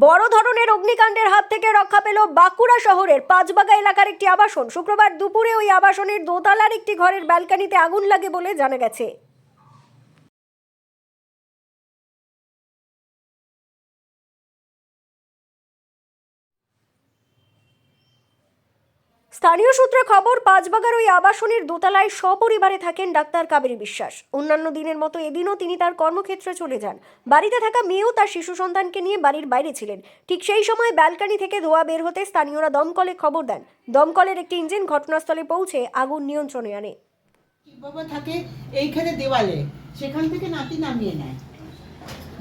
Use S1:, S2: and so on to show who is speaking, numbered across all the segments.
S1: বড় ধরনের অগ্নিকাণ্ডের হাত থেকে রক্ষা পেল বাঁকুড়া শহরের পাঁচবাগা এলাকার একটি আবাসন। শুক্রবার দুপুরে ওই আবাসনের দোতলার একটি ঘরের ব্যালকানিতে আগুন লাগে বলে জানা গেছে। স্থানীয় সূত্রে খবর, পাঁচবাগার ওই আবাসনের দোতলায় সপরিবারে থাকেন ডাক্তার কাবেরী বিশ্বাস। অন্যান্য দিনের মতো এদিনও তিনি তার কর্মক্ষেত্রে চলে যান। বাড়িতে থাকা মেয়েও তার শিশু সন্তানকে নিয়ে বাড়ির বাইরে ছিলেন। ঠিক সেই সময় ব্যালকনি থেকে ধোয়া বের হতে স্থানীয়রা দমকলে খবর দেন। দমকলের একটি ইঞ্জিন ঘটনাস্থলে পৌঁছে আগুন নিয়ন্ত্রণে আনে।
S2: বাবা থাকে এইখানে দেওয়ালে। সেখান থেকে নাতি নামিয়ে নেয়।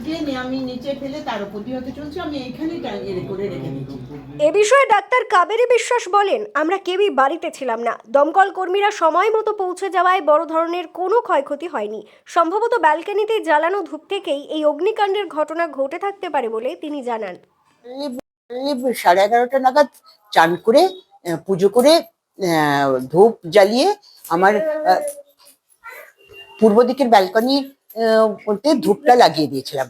S2: দিয়ে আমি নিচে ফেলে তার উপর দিয়ে হতে চলছে আমি এইখানেই টাঙিয়ে করে রেখে দিচ্ছি
S1: এ বিষয়ে ডাক্তার কাবেরী বিশ্বাস বলেন আমরা কেউই বাড়িতে ছিলাম না। দমকল কর্মীরা সময় মতো পৌঁছে যাওয়ায় বড় ধরনের কোনো ক্ষয়ক্ষতি হয়নি। সম্ভবত ব্যালকনিতে জ্বালানো ধূপ থেকেই এই অগ্নিকাণ্ডের ঘটনা ঘটে থাকতে পারে বলে তিনি জানান।
S2: লিভ- সাড়ে এগারোটা নাগাদ চান করে পুজো করে ধূপ জ্বালিয়ে আমার পূর্ব দিকের ব্যালকনি মধ্যে ধূপটা লাগিয়ে দিয়েছিলাম।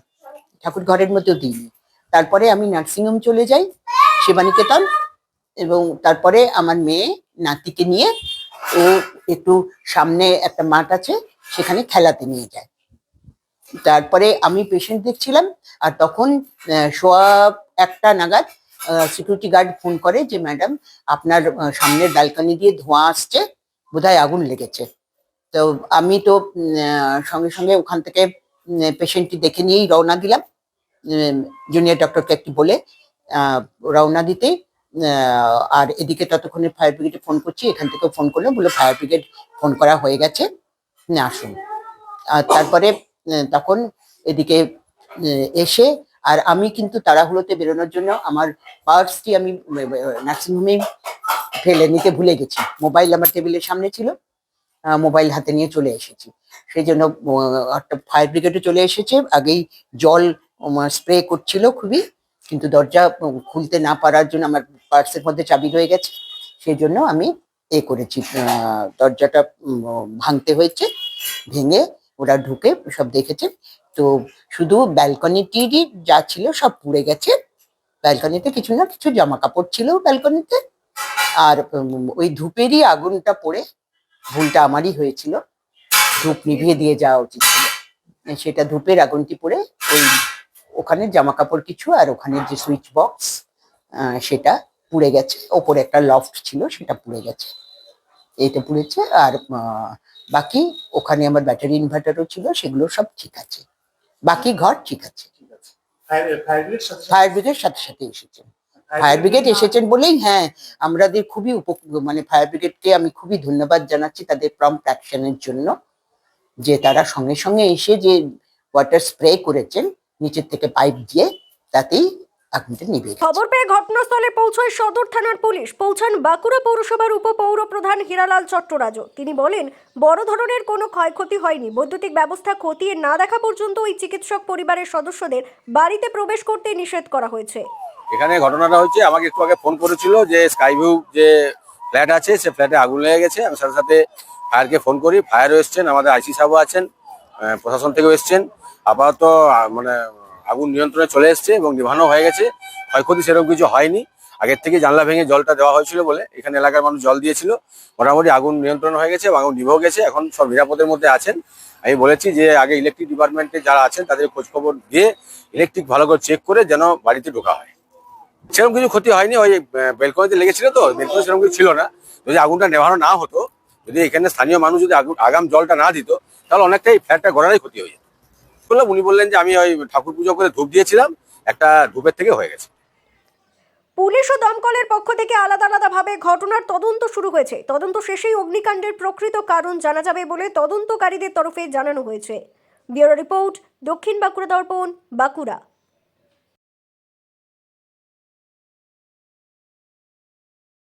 S2: ঠাকুর ঘরের মধ্যেও দিইনি। তারপরে আমি নার্সিংহোম চলে যাই সেবানিকেতন এবং তারপরে আমার মেয়ে নাতিকে নিয়ে ও একটু সামনে একটা মাঠ আছে, সেখানে খেলাতে নিয়ে যায়। তারপরে আমি পেশেন্ট দেখছিলাম, আর তখন সোয়া একটা নাগাদ সিকিউরিটি গার্ড ফোন করে যে, ম্যাডাম, আপনার সামনের ব্যালকনি দিয়ে ধোঁয়া আসছে, বোধহয় আগুন লেগেছে। তো আমি তো সঙ্গে সঙ্গে ওখান থেকে পেশেন্টটি দেখে নিয়েই রওনা দিলাম। জুনিয়র ডক্টরকে একটু বলে রওনা দিতে। আর এদিকে ততক্ষণে ফায়ার ব্রিগেডে ফোন করছি, এখান থেকেও ফোন করল বলে ফায়ার ব্রিগেড ফোন করা হয়ে গেছে। আসুন। আর তারপরে তখন এদিকে এসে, আর আমি কিন্তু তাড়াহুড়োতে বেরোনোর জন্য আমার পার্সটি আমি নার্সিংহোমে ফেলে নিতে ভুলে গেছি। মোবাইল আমার টেবিলের সামনে ছিল। মোবাইল হাতে নিয়ে চলে এসেছি। সেই জন্য ফায়ার ব্রিগেডে চলে এসেছে। আগেই জল স্প্রে করছিল খুবই, কিন্তু দরজা খুলতে না পারার জন্য আমার পার্সের মধ্যে চাবি রয়ে গেছে। সেই জন্য আমি এ করেছি। দরজাটা ভাঙতে হয়েছে, ভেঙে ওরা ঢুকে সব দেখেছে। তো শুধু ব্যালকনিটিরই যা ছিল সব পুড়ে গেছে। ব্যালকনিতে কিছু না কিছু জামা কাপড় ছিল ব্যালকনিতে আর ওই ধূপেরই আগুনটা পড়ে ভুলটা আমারই হয়েছিল। ধূপ নিভিয়ে দিয়ে যাওয়া উচিত ছিল। সেটা ধূপের আগুনটি পড়ে ওই ওখানে জামা কাপড় কিছু আর ওখানে যে সুইচ বক্স সেটা পুড়ে গেছে। ওপরে একটা লফট ছিল সেটা পুড়ে গেছে। এইটা পুড়েছে আর বাকি ওখানে আমার ব্যাটারি ইনভার্টারও ছিল সেগুলো সব ঠিক আছে। বাকি ঘর ঠিক আছে।
S3: ফায়ার ব্রিগেড সাথে
S2: সাথে? এসেছেন ফায়ার ব্রিগেড এসেছেন বলেই হ্যাঁ আমাদের খুবই উপ মানে ফায়ার ব্রিগেডকে আমি খুবই ধন্যবাদ জানাচ্ছি তাদের প্রম্পট অ্যাকশনের জন্য যে তারা সঙ্গে সঙ্গে এসে যে ওয়াটার স্প্রে করেছেন নিচের থেকে পাইপ দিয়ে তাতেই আগুনটা নিভে
S1: খবর পেয়ে ঘটনাস্থলে পৌঁছয় সদর থানার পুলিশ। পৌঁছান বাঁকুড়া পৌরসভার উপপৌর প্রধান হীরালাল চট্টরাজ তিনি বলেন বড় ধরনের কোনো ক্ষয়ক্ষতি হয়নি। বৈদ্যুতিক ব্যবস্থা খতিয়ে না দেখা পর্যন্ত ওই চিকিৎসক পরিবারের সদস্যদের বাড়িতে প্রবেশ করতে নিষেধ করা হয়েছে।
S4: এখানে ঘটনাটা হচ্ছে আমাকে একটু আগে ফোন করেছিল যে স্কাই ভিউ যে ফ্ল্যাট আছে, সে ফ্ল্যাটে আগুন লেগে গেছে। আমি সাথে সাথে ফায়ারকে ফোন করি ফায়ারও এসছেন, আমাদের আইসি সাহেবও আছেন প্রশাসন থেকেও এসছেন। আপাতত মানে আগুন নিয়ন্ত্রণে চলে এসছে এবং নিভানো হয়ে গেছে। ক্ষয়ক্ষতি সেরকম কিছু হয়নি। আগের থেকে জানলা ভেঙে জলটা দেওয়া হয়েছিল বলে এখানে এলাকার মানুষ জল দিয়েছিল। মোটামুটি আগুন নিয়ন্ত্রণ হয়ে গেছে আগুন নিভেও গেছে। এখন সব নিরাপদের মধ্যে আছেন। আমি বলেছি যে আগে ইলেকট্রিক ডিপার্টমেন্টে যারা আছেন, তাদের খোঁজখবর দিয়ে ইলেকট্রিক ভালো করে চেক করে যেন বাড়িতে ঢোকা হয়। সেরকম কিছু ক্ষতি হয়নি, ওই বেলকনিতে লেগেছিল তো বেলকনি সেরকম কিছু ছিল না। যদি আগুনটা নেভানো না হতো, যদি এখানে স্থানীয় মানুষ যদি আগাম জলটা না দিত, তাহলে অনেকটাই ফ্ল্যাটটা গড়ারই ক্ষতি হয়ে যেত। বললাম, উনি বললেন যে আমি ওই ঠাকুর পুজো করে ধূপ দিয়েছিলাম, একটা ধূপের থেকে হয়ে গেছে।
S1: পুলিশ ও দমকলের পক্ষ থেকে আলাদা আলাদাভাবে ঘটনার তদন্ত শুরু হয়েছে। তদন্ত শেষেই অগ্নিকাণ্ডের প্রকৃত কারণ জানা যাবে বলে তদন্তকারীদের তরফে জানানো হয়েছে। ব্যুরো রিপোর্ট, দক্ষিণ বাঁকুড়া দর্পণ, বাঁকুড়া।